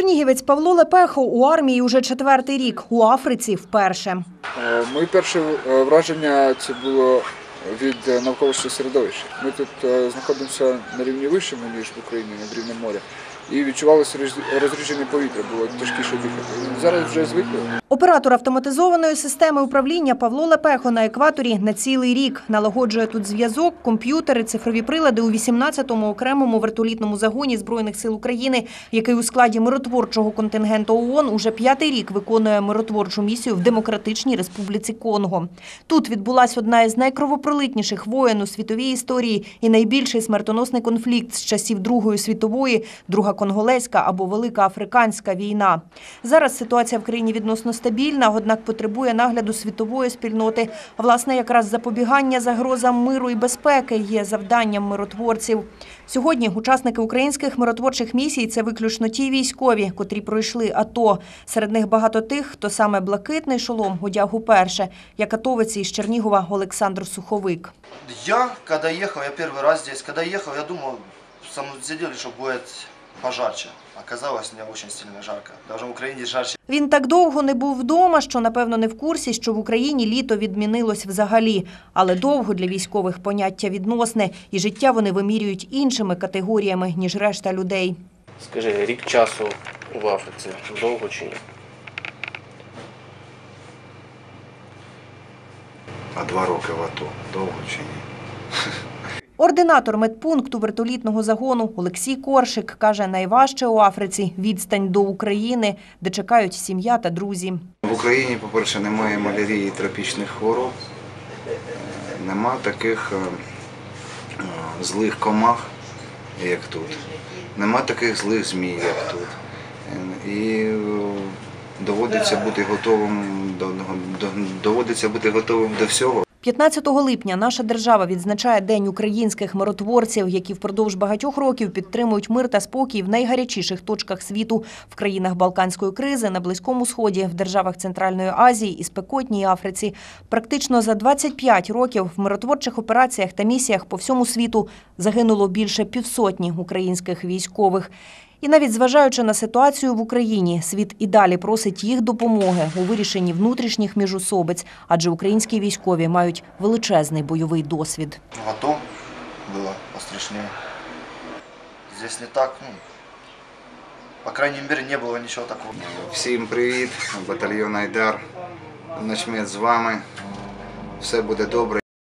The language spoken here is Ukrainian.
Чернігівець Павло Лепехо у армії уже четвертий рік, у Африці вперше. Моє перше е, враження це було від е, навколишнього середовища. Ми тут е, знаходимося на рівні вищому, ніж в Україні, над рівнем моря. І відчувалося роз- розріджене повітря, було тяжкіше дихати. Зараз вже звикли. Оператор автоматизованої системи управління Павло Лепехо на екваторі на цілий рік налагоджує тут зв'язок, комп'ютери, цифрові прилади у 18-му окремому вертолітному загоні Збройних сил України, який у складі миротворчого контингенту ООН уже п'ятий рік виконує миротворчу місію в Демократичній Республіці Конго. Тут відбулась одна із найкровопролитніших воєн у світовій історії і найбільший смертоносний конфлікт з часів Другої світової, Друга конголезька або Велика Африканська війна. Зараз ситуація в країні відносно стабільна, однак потребує нагляду світової спільноти. Власне, якраз запобігання загрозам миру і безпеки є завданням миротворців. Сьогодні учасники українських миротворчих місій це виключно ті військові, котрі пройшли АТО. Серед них багато тих, хто саме блакитний шолом одяг уперше, як атовець із Чернігова Олександр Суховик. Я, когда ехал, я первый раз здесь, когда ехал, я думал, сам сидели, что будет пожарче. Оказалось, мне очень сильно жарко. Даже в Украине жарче. Він так довго не був вдома, що, напевно, не в курсі, що в Україні літо відмінилось взагалі. Але довго для військових поняття відносне, і життя вони вимірюють іншими категоріями, ніж решта людей. Скажи, рік часу в Африці довго чи ні? А два роки в АТО довго чи ні? Ординатор медпункту вертолітного загону Олексій Коршик каже, найважче у Африці відстань до України, де чекають сім'я та друзі. В Україні, по-перше, немає малярії тропічних хвороб, нема таких е, е, злих комах, як тут. Нема таких злих змій, як тут. І е, доводиться бути готовим до, до, доводиться бути готовим до всього. 15 липня наша держава відзначає День українських миротворців, які впродовж багатьох років підтримують мир та спокій в найгарячіших точках світу в країнах Балканської кризи, на Близькому Сході, в державах Центральної Азії і спекотній Африці. Практично за 25 років в миротворчих операціях та місіях по всьому світу загинуло більше півсотні українських військових. І навіть зважаючи на ситуацію в Україні, світ і далі просить їх допомоги у вирішенні внутрішніх міжусобиць, адже українські військові мають величезний бойовий досвід. В АТО было пострашнее. Здесь не так, ну, по крайней мере, не было ничего такого. Всім привіт, батальйон Айдар. Начмет з вами. Все буде добре.